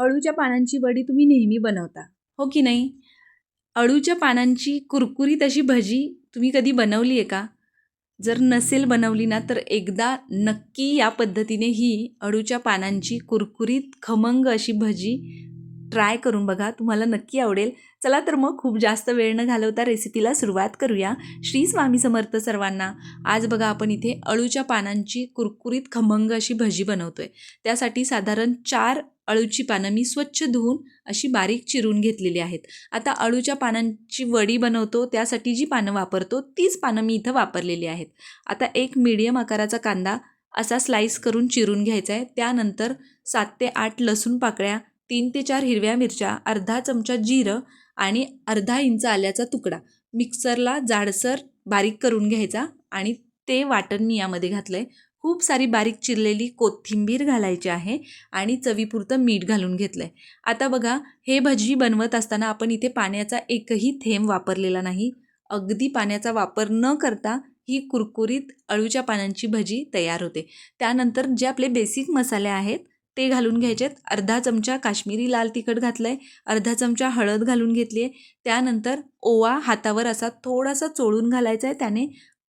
अळूच्या पानांची वडी तुम्ही नेहमी बनवता. हो की नाही? अळूच्या पानांची कुरकुरीत अशी भजी तुम्ही कधी बनवली आहे का? जर नसेल बनवली ना तर एकदा नक्की या पद्धतीने ही अळूच्या पानांची कुरकुरीत खमंग अशी भजी ट्राय करून बघा तुम्हाला नक्की आवडेल. चला तर मग खूप जास्त वेळ न घालवता रेसिपीला सुरुवात करूया. श्री स्वामी समर्थ सर्वांना आज बघा आपण इथे अळूच्या पानांची कुरकुरीत खमंग अशी भजी बनवतोय. त्यासाठी साधारण चार अळूची पानं मी स्वच्छ धुवून अशी बारीक चिरून घेतलेली आहेत. आता अळूच्या पानांची वडी बनवतो त्यासाठी जी पानं वापरतो तीच पानं मी इथं वापरलेली आहेत. आता एक मीडियम आकाराचा कांदा असा स्लाईस करून चिरून घ्यायचा आहे. त्यानंतर सात ते आठ लसूण पाकळ्या तीन ते चार हिरव्या मिरच्या अर्धा चमचा जिरं आणि अर्धा इंच आल्याचा तुकडा. मिक्सरला जाडसर बारीक करून घ्यायचा आणि ते वाटण मी यामध्ये घातलं आहे खूप सारी बारीक चिरलेली कोथिंबीर घालायची आहे आणि चवीपुरतं मीठ घालून घेतलं आहे आता बघा हे भजी बनवत असताना आपण इथे पाण्याचा एकही थेंब वापरलेला नाही. अगदी पाण्याचा वापर न करता ही कुरकुरीत अळूच्या पानांची भजी तयार होते. त्यानंतर जे आपले बेसिक मसाले आहेत ते घालून घ्यायचेत. अर्धा चमचा काश्मीरी लाल तिखट घातलं आहे अर्धा चमचा हळद घालून घेतली आहे त्यानंतर ओवा हातावर असा थोडासा चोळून घालायचा आहे त्याने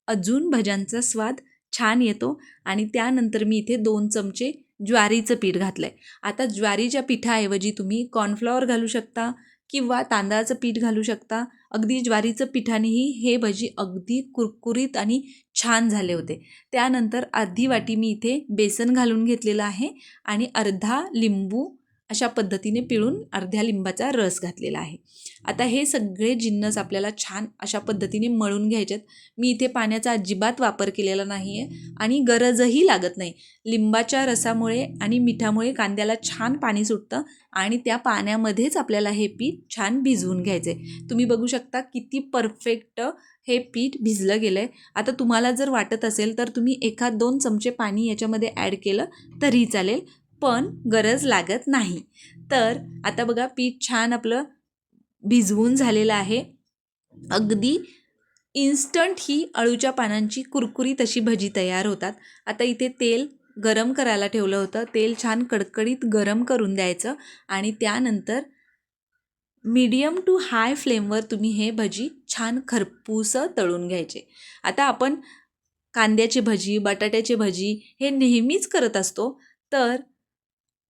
अजून भज्यांचा स्वाद छान येतो. आणि त्यानंतर मी इथे दोन चमचे ज्वारीचं पीठ घातलं आहे आता ज्वारीच्या पिठाऐवजी तुम्ही कॉर्नफ्लॉवर घालू शकता किंवा तांदळाचं पीठ घालू शकता. अगदी ज्वारीचं पिठानेही हे भजी अगदी कुरकुरीत आणि छान झाले होते. त्यानंतर अर्धी वाटी मी इथे बेसन घालून घेतलेलं आहे आणि अर्धा लिंबू अशा पद्धतीने पिळून अर्ध्या लिंबाचा रस घातलेला आहे. आता हे सगळे जिन्नस आपल्याला छान अशा पद्धतीने मळून घ्यायचेत. मी इथे पाण्याचा अजिबात वापर केलेला नाही आहे आणि गरजही लागत नाही. लिंबाच्या रसामुळे आणि मिठामुळे कांद्याला छान पाणी सुटतं आणि त्या पाण्यामध्येच आपल्याला हे पीठ छान भिजवून घ्यायचं आहे तुम्ही बघू शकता किती परफेक्ट हे पीठ भिजलं गेलं आहे आता तुम्हाला जर वाटत असेल तर तुम्ही एखाद दोन चमचे पाणी याच्यामध्ये ॲड केलं तरी चालेल. पण गरज लागत नाही. तर आता बघा पीठ छान आपलं भिजवून झालेलं आहे. अगदी इन्स्टंट ही अळूच्या पानांची कुरकुरी तशी भजी तयार होतात. आता इथे तेल गरम करायला ठेवलं होतं. तेल छान कडकडीत गरम करून द्यायचं आणि त्यानंतर मीडियम टू हाय फ्लेमवर तुम्ही हे भजी छान खरपूसं तळून घ्यायचे. आता आपण कांद्याची भजी बटाट्याची भजी हे नेहमीच करत असतो. तर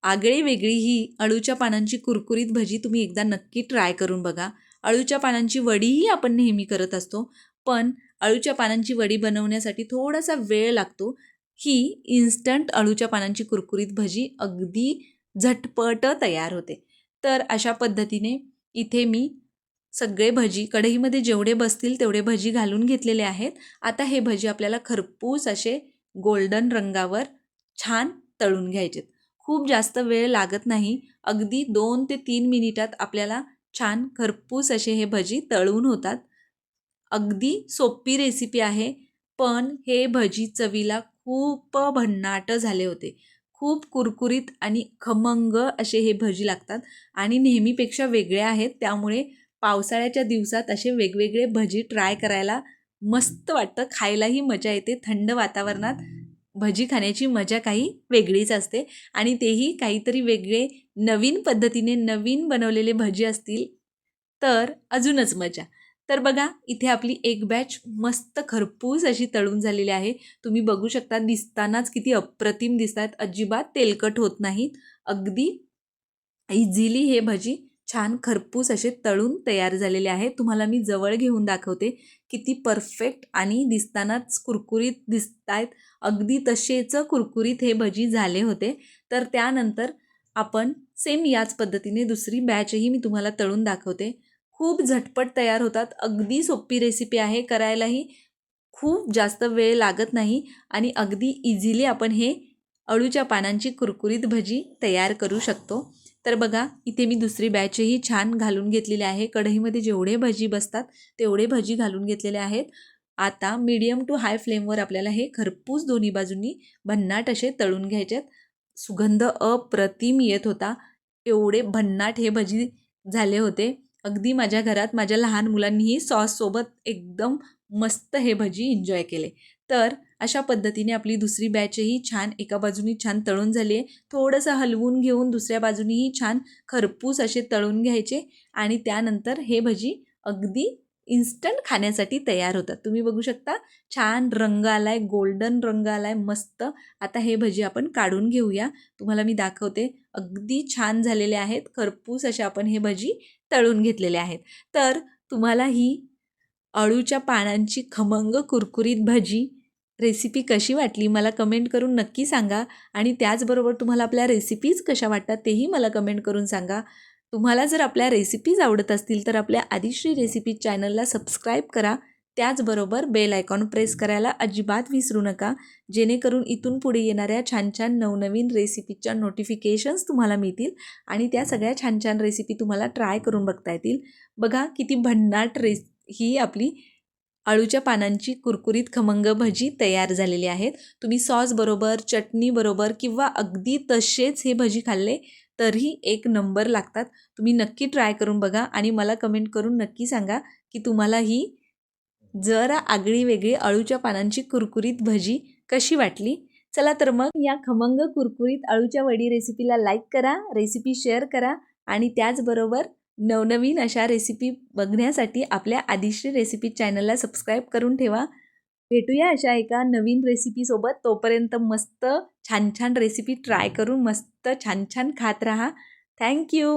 आगळी वेगळी ही अळूच्या पानांची कुरकुरीत भजी तुम्ही एकदा नक्की ट्राय करून बघा. अळूच्या पानांची वडीही आपण नेहमी करत असतो पण अळूच्या पानांची वडी बनवण्यासाठी थोडासा वेळ लागतो. ही इन्स्टंट अळूच्या पानांची कुरकुरीत भजी अगदी झटपट तयार होते. तर अशा पद्धतीने इथे मी सगळे भजी कढईमध्ये जेवढे बसतील तेवढे भजी घालून घेतलेले आहेत. आता हे भजी आपल्याला खरपूस असे गोल्डन रंगावर छान तळून घ्यायचेत. खूप जास्त वेळ लागत नाही. अगदी दोन ते तीन मिनिटात आपल्याला छान खरपूस असे हे भजी तळून होतात. अगदी सोपी रेसिपी आहे पण हे भजी चवीला खूप भन्नाट झाले होते. खूप कुरकुरीत आणि खमंग असे हे भजी लागतात आणि नेहमीपेक्षा वेगळे आहेत. त्यामुळे पावसाळ्याच्या दिवसात असे वेगवेगळे भजी ट्राय करायला मस्त वाटतं. खायलाही मजा येते. थंड वातावरणात भजी खाण्याची मजा काही वेगळीच असते. आणि तेही काहीतरी वेगळे नवीन पद्धतीने नवीन बनवलेले भजी असतील तर अजूनच मजा. तर बघा इथे आपली एक बॅच मस्त खरपूस अशी तळून झालेली आहे. तुम्ही बघू शकता दिसतानाच किती अप्रतिम दिसत आहेत अजिबात तेलकट होत नाहीत. अगदी इझिली हे भजी छान खरपूस असे तळून तयार झालेले आहे तुम्हाला मी जवळ घेऊन दाखवते. किती परफेक्ट आणि दिसतानाच कुरकुरीत दिसत आहेत अगदी तसेच कुरकुरीत हे भजी झाले होते. तर त्यानंतर आपण सेम याच पद्धतीने दुसरी बॅचही मी तुम्हाला तळून दाखवते. खूप झटपट तयार होतात. अगदी सोपी रेसिपी आहे. करायलाही खूप जास्त वेळ लागत नाही आणि अगदी इझिली आपण हे अळूच्या पानांची कुरकुरीत भजी तयार करू शकतो. तर बघा इथे मी दुसरी बॅचही छान घालून घेतलेली आहे. कढईमध्ये जेवढे भजी बसतात तेवढे भजी घालून घेतलेले आहेत. आता मीडियम टू हाय फ्लेमवर आपल्याला हे खरपूस दोन्ही बाजूंनी भन्नाट असे तळून घ्यायचे सुगंध अप्रतिम येत होता. एवढे भन्नाट हे भजी झाले होते. अगदी माझ्या घरात माझ्या लहान मुलांनीही सॉससोबत एकदम मस्त हे भजी एन्जॉय केले. तर अशा पद्धतीने आपली दुसरी बॅचही छान एका बाजूनी छान तळून झाली आहे. थोडंसं हलवून घेऊन दुसऱ्या बाजूनीही छान खरपूस असे तळून घ्यायचे आणि त्यानंतर हे भजी अगदी इन्स्टंट खाण्यासाठी तयार होतात. तुम्ही बघू शकता छान रंग आलाय गोल्डन रंग आलाय मस्त. आता हे भजी आपण काढून घेऊया. तुम्हाला मी दाखवते अगदी छान झालेले आहेत. खरपूस असे आपण हे भजी तळून घेतलेले आहेत. तर तुम्हाला ही अळूच्या पानांची खमंग कुरकुरीत भजी रेसिपी कशी वाटली मला कमेंट करून नक्की सांगा. आणि त्याचबरोबर तुम्हाला आपल्या रेसिपीज कशा वाटतात तेही मला कमेंट करून सांगा. तुम्हाला जर आपल्या रेसिपीज आवडत असतील तर आपल्या आदिश्री रेसिपीज चॅनलला सबस्क्राईब करा. त्याचबरोबर बेल आयकॉन प्रेस करायला अजिबात विसरू नका. जेणेकरून इथून पुढे येणाऱ्या छान छान नवनवीन रेसिपीच्या नोटिफिकेशन्स तुम्हाला मिळतील. आणि त्या सगळ्या छान छान रेसिपी तुम्हाला ट्राय करून बघता येतील. बघा किती भन्नाट रेस ही आपली अळूच्या पानांची कुरकुरीत खमंग भजी तयार झालेली आहेत. तुम्ही सॉसबरोबर चटणीबरोबर किंवा अगदी तसेच हे भजी खाल्ले तरीही एक नंबर लागतात. तुम्ही नक्की ट्राय करून बघा आणि मला कमेंट करून नक्की सांगा की तुम्हाला ही जरा आगळी वेगळी अळूच्या पानांची कुरकुरीत भजी कशी वाटली? चला तर मग या खमंग कुरकुरीत अळूच्या वडी रेसिपीला लाईक करा रेसिपी शेअर करा आणि त्याचबरोबर नवनवीन अशा रेसिपी बघण्यासाठी आपल्या आदिश्री रेसिपी चॅनलला सबस्क्राईब करून ठेवा. भेटूया अशा एका नवीन रेसिपीसोबत तोपर्यंत मस्त छान छान रेसिपी ट्राय करून मस्त छान छान खात राहा. थँक्यू